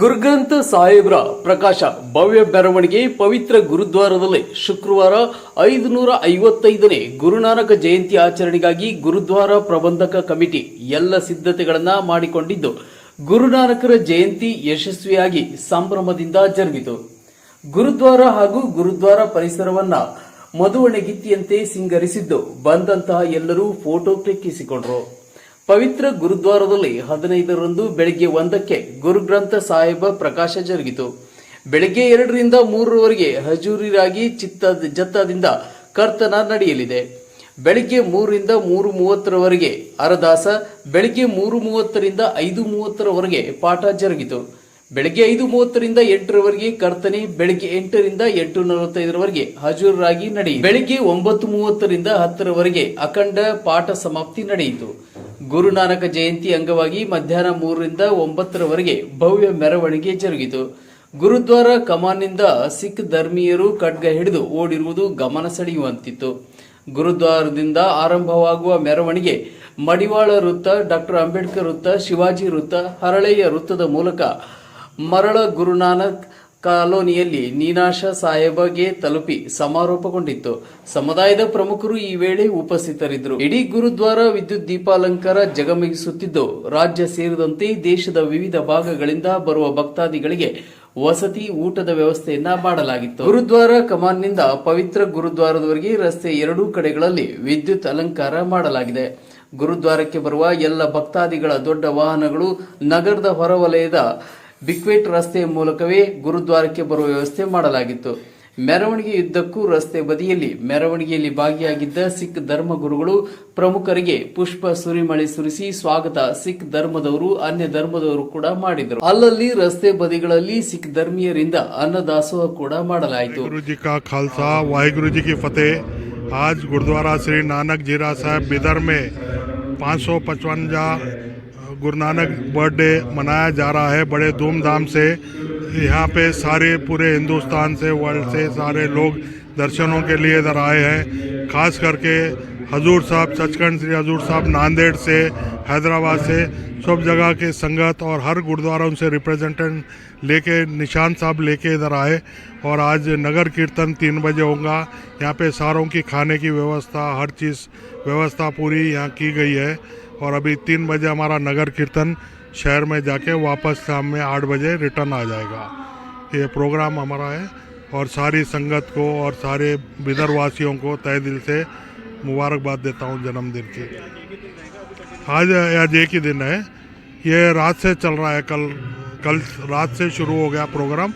ಗುರುಗ್ರಂಥ ಸಾಹೇಬ್ರ ಪ್ರಕಾಶ ಭವ್ಯ ಮೆರವಣಿಗೆ ಪವಿತ್ರ ಗುರುದ್ವಾರದಲ್ಲಿ ಶುಕ್ರವಾರ ಐದುನೂರ ಐವತ್ತೈದನೇ ಗುರುನಾನಕ ಜಯಂತಿ ಆಚರಣೆಗಾಗಿ ಗುರುದ್ವಾರ ಪ್ರಬಂಧಕ ಕಮಿಟಿ ಎಲ್ಲ ಸಿದ್ಧತೆಗಳನ್ನು ಮಾಡಿಕೊಂಡಿದ್ದು, ಗುರುನಾನಕರ ಜಯಂತಿ ಯಶಸ್ವಿಯಾಗಿ ಸಂಭ್ರಮದಿಂದ ಜರುಗಿತು. ಗುರುದ್ವಾರ ಹಾಗೂ ಗುರುದ್ವಾರ ಪರಿಸರವನ್ನ ಮಧುವಣೆಗಿತ್ತಿಯಂತೆ ಸಿಂಗರಿಸಿದ್ದು, ಬಂದಂತಹ ಎಲ್ಲರೂ ಫೋಟೋ ಕ್ಲಿಕ್ಕಿಸಿಕೊಂಡರು. ಪವಿತ್ರ ಗುರುದ್ವಾರದಲ್ಲಿ ಹದಿನೈದರಂದು ಬೆಳಗ್ಗೆ ಒಂದಕ್ಕೆ ಗುರುಗ್ರಂಥ ಸಾಹೇಬ ಪ್ರಕಾಶ ಜರುಗಿತು. ಬೆಳಗ್ಗೆ ಎರಡರಿಂದ ಮೂರರವರೆಗೆ ಹಜೂರಿರಾಗಿ ಚಿತ್ತ, ಜತ್ತದಿಂದ ಕರ್ತನ ನಡೆಯಲಿದೆ. ಬೆಳಗ್ಗೆ ಮೂರರಿಂದ ಮೂರು ಮೂವತ್ತರವರೆಗೆ ಅರದಾಸ, ಬೆಳಗ್ಗೆ ಮೂರು ಮೂವತ್ತರಿಂದ ಐದು ಮೂವತ್ತರವರೆಗೆ ಪಾಠ ಜರುಗಿತು. ಬೆಳಗ್ಗೆ ಐದು ಮೂವತ್ತರಿಂದ ಎಂಟರವರೆಗೆ ಕರ್ತನೆ, ಬೆಳಗ್ಗೆ ಎಂಟರಿಂದ ಎಂಟು ನಲವತ್ತೈದರವರೆಗೆ ಹಜೂರಾಗಿ ನಡೆಯಿತು. ಬೆಳಗ್ಗೆ ಒಂಬತ್ತು ಮೂವತ್ತರಿಂದ ಹತ್ತರವರೆಗೆ ಅಖಂಡ ಪಾಠ ಸಮಾಪ್ತಿ ನಡೆಯಿತು. ಗುರುನಾನಕ ಜಯಂತಿ ಅಂಗವಾಗಿ ಮಧ್ಯಾಹ್ನ ಮೂರರಿಂದ ಒಂಬತ್ತರವರೆಗೆ ಭವ್ಯ ಮೆರವಣಿಗೆ ಜರುಗಿತು. ಗುರುದ್ವಾರ ಕಮಾನ್ನಿಂದ ಸಿಖ್ ಧರ್ಮೀಯರು ಖಡ್ಗ ಹಿಡಿದು ಓಡಿರುವುದು ಗಮನ ಸೆಳೆಯುವಂತಿತ್ತು. ಗುರುದ್ವಾರದಿಂದ ಆರಂಭವಾಗುವ ಮೆರವಣಿಗೆ ಮಡಿವಾಳ ವೃತ್ತ, ಡಾಕ್ಟರ್ ಅಂಬೇಡ್ಕರ್ ವೃತ್ತ, ಶಿವಾಜಿ ವೃತ್ತ, ಹರಳೆಯ ವೃತ್ತದ ಮೂಲಕ ಮರಳ ಗುರುನಾನಕ್ ಕಾಲೋನಿಯಲ್ಲಿ ನೀನಾಶ ಸಾಹೇಬಗೆ ತಲುಪಿ ಸಮಾರೋಪಗೊಂಡಿತ್ತು. ಸಮುದಾಯದ ಪ್ರಮುಖರು ಈ ವೇಳೆ ಉಪಸ್ಥಿತರಿದ್ದರು. ಇಡೀ ಗುರುದ್ವಾರ ವಿದ್ಯುತ್ ದೀಪಾಲಂಕಾರ ಜಗಮಗಿಸುತ್ತಿದ್ದು, ರಾಜ್ಯ ಸೇರಿದಂತೆ ದೇಶದ ವಿವಿಧ ಭಾಗಗಳಿಂದ ಬರುವ ಭಕ್ತಾದಿಗಳಿಗೆ ವಸತಿ, ಊಟದ ವ್ಯವಸ್ಥೆಯನ್ನ ಮಾಡಲಾಗಿತ್ತು. ಗುರುದ್ವಾರ ಕಮಾನ್ನಿಂದ ಪವಿತ್ರ ಗುರುದ್ವಾರದವರೆಗೆ ರಸ್ತೆ ಎರಡೂ ಕಡೆಗಳಲ್ಲಿ ವಿದ್ಯುತ್ ಅಲಂಕಾರ ಮಾಡಲಾಗಿದೆ. ಗುರುದ್ವಾರಕ್ಕೆ ಬರುವ ಎಲ್ಲ ಭಕ್ತಾದಿಗಳ ದೊಡ್ಡ ವಾಹನಗಳು ನಗರದ ಹೊರವಲಯದ ಬಿಕ್ವೇಟ್ ರಸ್ತೆಯ ಮೂಲಕವೇ ಗುರುದ್ವಾರಕ್ಕೆ ಬರುವ ವ್ಯವಸ್ಥೆ ಮಾಡಲಾಗಿತ್ತು ಮೆರವಣಿಗೆಯುದ್ದಕ್ಕೂ ರಸ್ತೆ ಬದಿಯಲ್ಲಿ ಮೆರವಣಿಗೆಯಲ್ಲಿ ಭಾಗಿಯಾಗಿದ್ದ ಸಿಖ್ ಧರ್ಮಗುರುಗಳು ಪ್ರಮುಖರಿಗೆ ಪುಷ್ಪ ಸುರಿಮಳೆ ಸುರಿಸಿ ಸ್ವಾಗತ ಸಿಖ್ ಧರ್ಮದವರು ಅನ್ಯ ಧರ್ಮದವರು ಕೂಡ ಮಾಡಿದರು ಅಲ್ಲಲ್ಲಿ ರಸ್ತೆ ಬದಿಗಳಲ್ಲಿ ಸಿಖ್ ಧರ್ಮೀಯರಿಂದ ಅನ್ನದಾಸೋಹ ಕೂಡ ಮಾಡಲಾಯಿತು गुरु जी का खालसा वाहिगुरु जी की फतेह आज गुरुद्वारा श्री नानक जीरा साहब बिदर में पाँच सौ पचवंजा गुरु नानक बर्थडे मनाया जा रहा है बड़े धूमधाम से। यहाँ पे सारे पूरे हिंदुस्तान से वर्ल्ड से सारे लोग दर्शनों के लिए इधर आए हैं। खास करके हजूर साहब, सचखंड श्री हजूर साहब नांदेड़ से, हैदराबाद से, सब जगह के संगत और हर गुरुद्वारा उनसे रिप्रेजेंटेंट लेके, निशान साहब लेके इधर आए। और आज नगर कीर्तन तीन बजे होगा। यहाँ पे सारों की खाने की व्यवस्था, हर चीज़ व्यवस्था पूरी यहाँ की गई है। और अभी तीन बजे हमारा नगर कीर्तन शहर में जाके वापस शाम में आठ बजे रिटर्न आ जाएगा। ये प्रोग्राम हमारा है और सारी संगत को और सारे बिदरवासियों को तय दिल से मुबारकबाद देता हूँ जन्मदिन की। आज आज एक ही दिन है। ये रात से चल रहा है। कल कल रात से शुरू हो गया प्रोग्राम।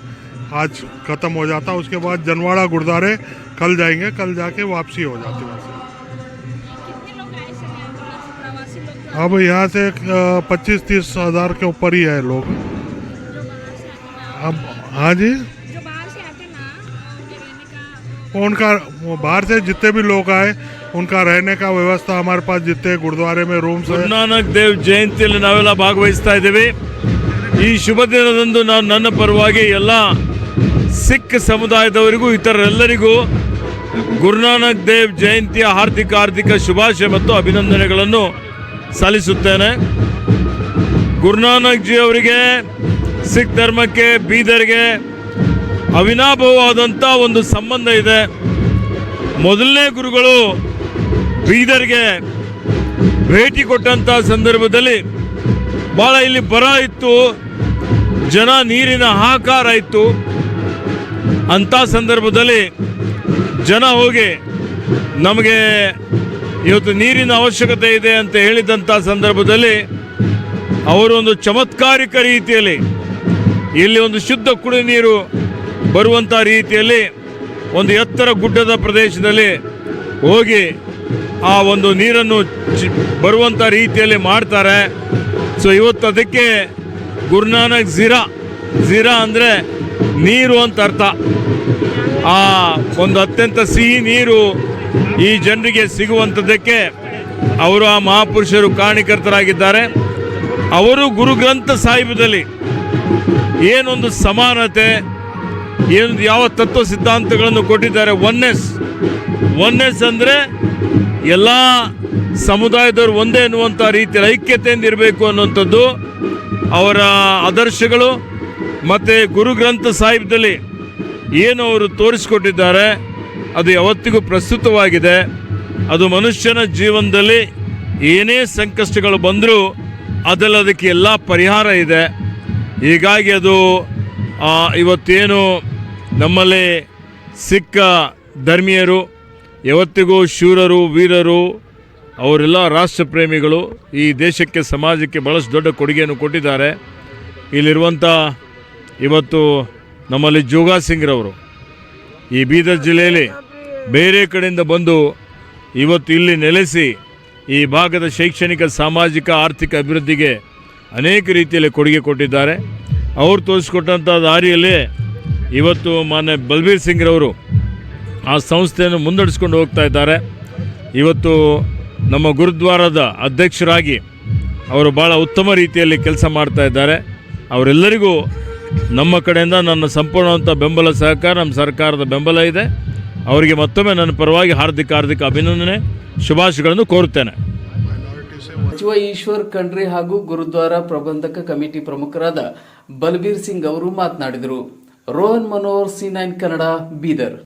आज ख़त्म हो जाता। उसके बाद जनवाड़ा गुरुद्वारे कल जाएँगे। कल जाके वापसी हो जाती वहाँ अब यहाँ से पच्चीस तीस हज़ार के ऊपर ही है लोग जो बाहर से आते ना अब हाँ जी जो बाहर से आते ना उनके रहने का वो उनका वो बाहर से जितने भी लोग आए उनका रहने का व्यवस्था हमारे पास जितने गुरुद्वारे में रूम्स है ಗುರುನಾನಕ್ ದೇವ್ ಜಯಂತಿಯಲ್ಲಿ ನಾವೆಲ್ಲ ಭಾಗವಹಿಸ್ತಾ ಇದ್ದೀವಿ ಈ ಶುಭ ದಿನದಂದು ನಾನು ನನ್ನ ಪರವಾಗಿ ಎಲ್ಲ ಸಿಖ್ ಸಮುದಾಯದವರಿಗೂ ಇತರರೆಲ್ಲರಿಗೂ ಗುರುನಾನಕ್ ದೇವ್ ಜಯಂತಿಯ ಹಾರ್ದಿಕ ಹಾರ್ದಿಕ ಶುಭಾಶಯ ಮತ್ತು ಅಭಿನಂದನೆಗಳನ್ನು ಸಲ್ಲಿಸುತ್ತೇನೆ. ಗುರುನಾನಕ್ ಜಿ ಅವರಿಗೆ, ಸಿಖ್ ಧರ್ಮಕ್ಕೆ, ಬೀದರ್ಗೆ ಅವಿನಾಭವಾದಂಥ ಒಂದು ಸಂಬಂಧ ಇದೆ. ಮೊದಲನೇ ಗುರುಗಳು ಬೀದರ್ಗೆ ಭೇಟಿ ಕೊಟ್ಟಂಥ ಸಂದರ್ಭದಲ್ಲಿ ಭಾಳ ಇಲ್ಲಿ ಬರ ಇತ್ತು. ಜನ ನೀರಿನ ಹಾಕಾರ ಇತ್ತು. ಅಂಥ ಸಂದರ್ಭದಲ್ಲಿ ಜನ ಹೋಗಿ ನಮಗೆ ಇವತ್ತು ನೀರಿನ ಅವಶ್ಯಕತೆ ಇದೆ ಅಂತ ಹೇಳಿದಂಥ ಸಂದರ್ಭದಲ್ಲಿ ಅವರು ಒಂದು ಚಮತ್ಕಾರಿಕ ರೀತಿಯಲ್ಲಿ ಇಲ್ಲಿ ಒಂದು ಶುದ್ಧ ಕುಡಿ ನೀರು ಬರುವಂಥ ರೀತಿಯಲ್ಲಿ ಒಂದು ಎತ್ತರ ಗುಡ್ಡದ ಪ್ರದೇಶದಲ್ಲಿ ಹೋಗಿ ಆ ಒಂದು ನೀರನ್ನು ಬರುವಂಥ ರೀತಿಯಲ್ಲಿ ಮಾಡ್ತಾರೆ. ಸೊ ಇವತ್ತು ಅದಕ್ಕೆ ಗುರುನಾನಕ್ ಝೀರಾ ಝೀರಾ ಅಂದರೆ ನೀರು ಅಂತ ಅರ್ಥ. ಆ ಒಂದು ಅತ್ಯಂತ ಸಿಹಿ ನೀರು ಈ ಜನರಿಗೆ ಸಿಗುವಂಥದ್ದಕ್ಕೆ ಅವರು ಆ ಮಹಾಪುರುಷರು ಕಾರಣೀಕರ್ತರಾಗಿದ್ದಾರೆ ಅವರು ಗುರುಗ್ರಂಥ ಸಾಹಿಬದಲ್ಲಿ ಏನೊಂದು ಸಮಾನತೆ ಏನು ಯಾವ ತತ್ವ ಸಿದ್ಧಾಂತಗಳನ್ನು ಕೊಟ್ಟಿದ್ದಾರೆ. ಒನ್ನೆಸ್ ಒನ್ನೆಸ್ ಅಂದರೆ ಎಲ್ಲ ಸಮುದಾಯದವರು ಒಂದೇ ಎನ್ನುವಂಥ ರೀತಿ ಐಕ್ಯತೆಯಿಂದ ಇರಬೇಕು ಅನ್ನುವಂಥದ್ದು ಅವರ ಆದರ್ಶಗಳು. ಮತ್ತು ಗುರುಗ್ರಂಥ ಸಾಹಿಬ್ದಲ್ಲಿ ಏನು ಅವರು ತೋರಿಸಿಕೊಟ್ಟಿದ್ದಾರೆ. ಅದು ಯಾವತ್ತಿಗೂ ಪ್ರಸ್ತುತವಾಗಿದೆ. ಅದು ಮನುಷ್ಯನ ಜೀವನದಲ್ಲಿ ಏನೇ ಸಂಕಷ್ಟಗಳು ಬಂದರೂ ಅದರಲ್ಲಿ ಅದಕ್ಕೆ ಎಲ್ಲ ಪರಿಹಾರ ಇದೆ. ಹೀಗಾಗಿ ಅದು ಇವತ್ತೇನು ನಮ್ಮಲ್ಲಿ ಸಿಕ್ಕ ಧರ್ಮೀಯರು, ಯಾವತ್ತಿಗೂ ಶೂರರು, ವೀರರು, ಅವರೆಲ್ಲ ರಾಷ್ಟ್ರ ಪ್ರೇಮಿಗಳು ಈ ದೇಶಕ್ಕೆ, ಸಮಾಜಕ್ಕೆ ಭಾಳಷ್ಟು ದೊಡ್ಡ ಕೊಡುಗೆಯನ್ನು ಕೊಟ್ಟಿದ್ದಾರೆ. ಇಲ್ಲಿರುವಂಥ ಇವತ್ತು ನಮ್ಮಲ್ಲಿ ಜೋಗಾ ಸಿಂಗ್ರವರು ಈ ಬೀದರ್ ಜಿಲ್ಲೆಯಲ್ಲಿ ಬೇರೆ ಕಡೆಯಿಂದ ಬಂದು ಇವತ್ತು ಇಲ್ಲಿ ನೆಲೆಸಿ ಈ ಭಾಗದ ಶೈಕ್ಷಣಿಕ, ಸಾಮಾಜಿಕ, ಆರ್ಥಿಕ ಅಭಿವೃದ್ಧಿಗೆ ಅನೇಕ ರೀತಿಯಲ್ಲಿ ಕೊಡುಗೆ ಕೊಟ್ಟಿದ್ದಾರೆ. ಅವರು ತೋರಿಸಿಕೊಟ್ಟಂಥ ದಾರಿಯಲ್ಲಿ ಇವತ್ತು ಮಾನ್ಯ ಬಲ್ಬೀರ್ ಸಿಂಗ್ರವರು ಆ ಸಂಸ್ಥೆಯನ್ನು ಮುನ್ನಡೆಸ್ಕೊಂಡು ಹೋಗ್ತಾ ಇದ್ದಾರೆ. ಇವತ್ತು ನಮ್ಮ ಗುರುದ್ವಾರದ ಅಧ್ಯಕ್ಷರಾಗಿ ಅವರು ಭಾಳ ಉತ್ತಮ ರೀತಿಯಲ್ಲಿ ಕೆಲಸ ಮಾಡ್ತಾ ಇದ್ದಾರೆ. ಅವರೆಲ್ಲರಿಗೂ ನಮ್ಮ ಕಡೆಯಿಂದ ನನ್ನ ಸಂಪೂರ್ಣವಂಥ ಬೆಂಬಲ ಸಹಕಾರ, ನಮ್ಮ ಸರ್ಕಾರದ ಬೆಂಬಲ ಇದೆ. ಅವರಿಗೆ ಮತ್ತೊಮ್ಮೆ ನನ್ನ ಪರವಾಗಿ ಹಾರ್ದಿಕ ಹಾರ್ದಿಕ ಅಭಿನಂದನೆ, ಶುಭಾಶಯಗಳನ್ನು ಕೋರುತ್ತೇನೆ. ಸಚಿವ ಈಶ್ವರ್ ಖಂಡ್ರಿ ಹಾಗೂ ಗುರುದ್ವಾರ ಪ್ರಬಂಧಕ ಕಮಿಟಿ ಪ್ರಮುಖರಾದ ಬಲ್ಬೀರ್ ಸಿಂಗ್ ಅವರು ಮಾತನಾಡಿದರು. Rohan Manohar, C nine Kannada, Bidar.